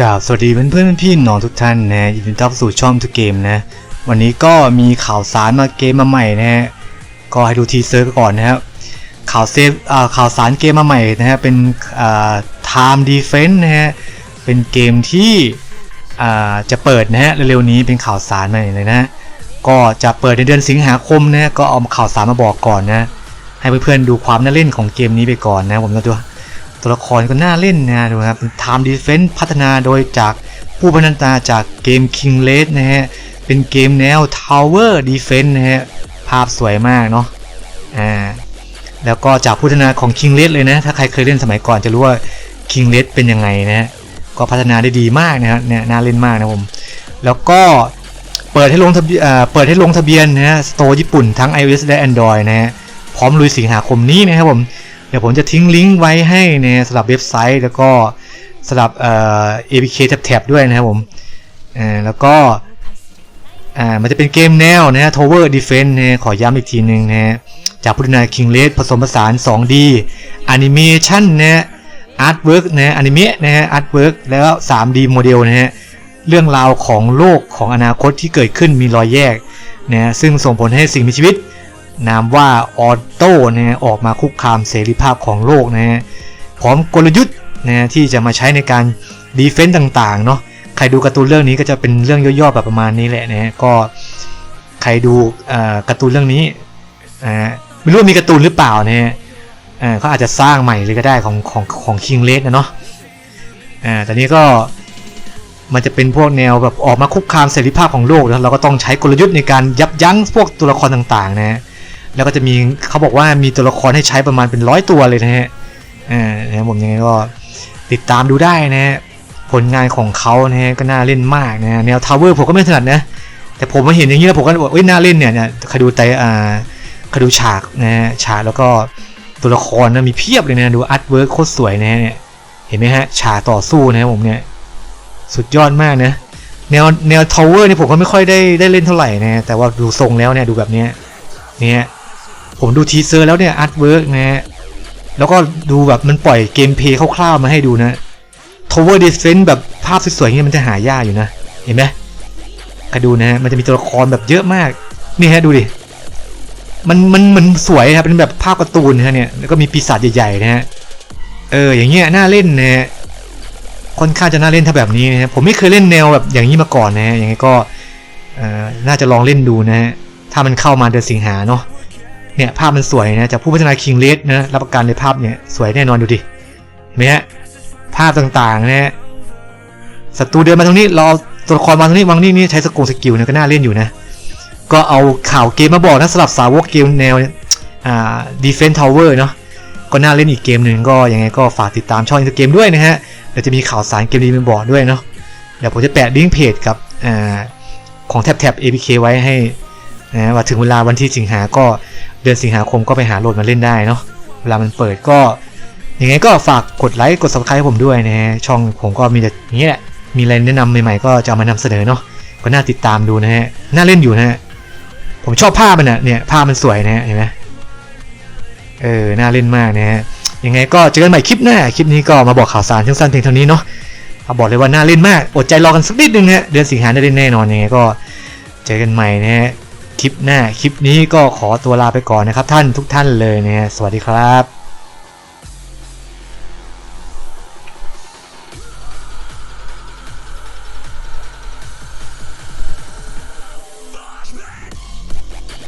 กราบสวัสดีเพื่อนเพื่อนๆพี่น้องทุกท่านนะยินดีต้อนรับสู่ช่องทุกเกมนะวันนี้ก็มีข่าวสารมาเกมมาใหม่นะฮะก็ให้ดูทีเซอร์ก่อนนะครับข่าวเซฟอ่าข่าวสารเกมมาใหม่นะฮะเป็นอ่า Time Defense นะฮะเป็นเกมที่อ่าจะเปิดนะฮะเร็วๆนี้เป็นข่าวสารใหม่เลยนะก็จะเปิดในเดือนสิงหาคมนะก็เอาข่าวสารมาบอกก่อนนะให้เพื่อนๆดูความน่าเล่นของเกมนี้ไปก่อนนะผมจะดู ตัวละครก็น่าเล่นนะดูนะครับเป็น Time Defense พัฒนาโดยจากผู้พัฒนาจากเกม King r a d นะฮะ เป็นเกมแนว Tower Defense นะฮะ ภาพสวยมากเนาะอ่าแล้วก็จากพัฒนาของ King r a d เลยนะ ถ้าใครเคยเล่นสมัยก่อนจะรู้ว่า King r a d เป็นยังไงนะฮะ ก็พัฒนาได้ดีมากนะครับเนี่ยน่าเล่นมากนะผม แล้วก็เปิดให้ลงทะเบียนเปิดให้ลงทะเบียนนะฮะสโตร์ญี่ปุ่นทั้ง iOS และ Android นะฮะ พร้อมลุยสิงหาคมนี้นะครับผม เดี๋ยวผมจะทิ้งลิงก์ไว้ให้ในสำหรับเว็บไซต์แล้วก็สำหรับเอ่อ APK แท็บๆด้วยนะครับผมอ่าแล้วก็อ่ามันจะเป็นเกมแนวนะฮะ Tower Defense นะฮะขอย้ำอีกทีหนึ่งนะฮะจากพุทธนา King Red ผสมผสาน 2D Animation นะฮะ Artwork นะฮะ Anime นะฮะ Artwork แล้ว 3D โมเดลนะฮะเรื่องราวของโลกของอนาคตที่เกิดขึ้นมีรอยแยกนะซึ่งส่งผลให้สิ่งมีชีวิต นามว่าออโต้นะออกมาคุกคามเสรีภาพของโลกนะฮะพร้อมกลยุทธ์นะฮะที่จะมาใช้ในการดีเฟนต์ต่างๆเนาะใครดูการ์ตูนเรื่องนี้ก็จะเป็นเรื่องย่อๆแบบประมาณนี้แหละนะฮะก็ใครดูการ์ตูนเรื่องนี้ไม่รู้ว่ามีการ์ตูนหรือเปล่านะฮะเอ่อเขาอาจจะสร้างใหม่เลยก็ได้ของของของคิงเลสนะเนาะอ่าแต่นี้ก็มันจะเป็นพวกแนวแบบออกมาคุกคามเสรีภาพของโลกแล้วเราก็ต้องใช้กลยุทธ์ในการยับยั้งพวกตัวละครต่างๆนะฮะ แล้วก็จะมีเขาบอกว่ามีตัวละครให้ใช้ประมาณเป็นร้อยตัวเลยนะฮะอ่านะผมยังไงก็ติดตามดูได้นะฮะผลงานของเขานะฮะก็น่าเล่นมากนะฮะแนวทาวเวอร์ผมก็ไม่ถนัดนะแต่ผมมาเห็นอย่างนี้แล้วผมก็บอกเอ้ยน่าเล่นเนี่ยเนี่ยคดูไตอ่าคดูฉากนะฮะฉากแล้วก็ตัวละครนะมีเพียบเลยนะดูอาร์ตเวิร์คโคตรสวยนะฮะเนี่ยเห็นไหมฮะฉากต่อสู้นะผมเนี่ยสุดยอดมากนะแนวแนวทาวเวอร์นี่ผมก็ไม่ค่อยได้ได้เล่นเท่าไหร่นะแต่ว่าดูทรงแล้วเนี่ยดูแบบเนี้ยเนี่ย ผมดูทีเซอร์แล้วเนี่ยอาร์ตเวิร์กนะฮะแล้วก็ดูแบบมันปล่อยเกมเพย์คร่าวๆมาให้ดูนะ Tower Defense แบบภาพสวยๆอย่างนี้มันจะหายากอยู่นะ เห็นไหมใครดูนะฮะมันจะมีตัวละครแบบเยอะมาก นี่ฮะดูดิ มันมันมันสวยครับเป็นแบบภาพการ์ตูนนะเนี่ยแล้วก็มีปีศาจใหญ่ๆนะฮะเอออย่างเงี้ยน่าเล่นนะฮะค่อนข้างจะน่าเล่นถ้าแบบนี้นะฮะผมไม่เคยเล่นแนวแบบอย่างนี้มาก่อนนะฮะยังไงก็เออน่าจะลองเล่นดูนะฮะถ้ามันเข้ามาเดือนสิงหาเนาะ เนี่ยภาพมันสวยนะจากผู้พัฒนา King Red นะรับประกันเลยภาพเนี่ยสวยแน่นอนดูดิเห็นไหมฮะภาพต่างๆนะฮะศัตรูเดินมาตรงนี้เราเอาตัวละครมาตรงนี้วางนี่นี่ใช้สกุลสกิลเนี่ยก็น่าเล่นอยู่นะก็เอาข่าวเกมมาบอกนะสำหรับสาวกเกมแนวอ่า Defense Tower เนาะก็น่าเล่นอีกเกมหนึ่งก็ยังไงก็ฝากติดตามช่องอินเตอร์เกมด้วยนะฮะเดี๋ยวจะมีข่าวสารเกมดีมาบอกด้วยเนาะเดี๋ยวผมจะแปะลิงก์เพจกับอ่าของแท็บแท็บ APK ไว้ให้นะว่าถึงเวลาวันที่สิงหาก็ เดือนสิงหาคมก็ไปหาโหลดมาเล่นได้เนาะเวลามันเปิดก็ยังไงก็ฝากกดไลค์กด subscribe ผมด้วยนะฮะช่องผมก็มีแต่นี้แหละมีอะไรแนะนำใหม่ๆก็จะเอามานำเสนอเนาะก็น่าติดตามดูนะฮะน่าเล่นอยู่นะฮะผมชอบภาพมันอะเนี่ยภาพมันสวยนะฮะเห็นไหมเออน่าเล่นมากนะฮะยังไงก็เจอกันใหม่คลิปหน้าคลิปนี้ก็มาบอกข่าวสารสั้นๆเพียงเท่านี้เนาะเอาบอกเลยว่าน่าเล่นมากอดใจรอกันสักนิดนึงฮะเดือนสิงหาได้เล่นแน่นอนยังไงก็เจอกันใหม่นะฮะ คลิปหน้า คลิปนี้ก็ขอตัวลาไปก่อนนะครับท่านทุกท่านเลยนะฮะสวัสดีครับ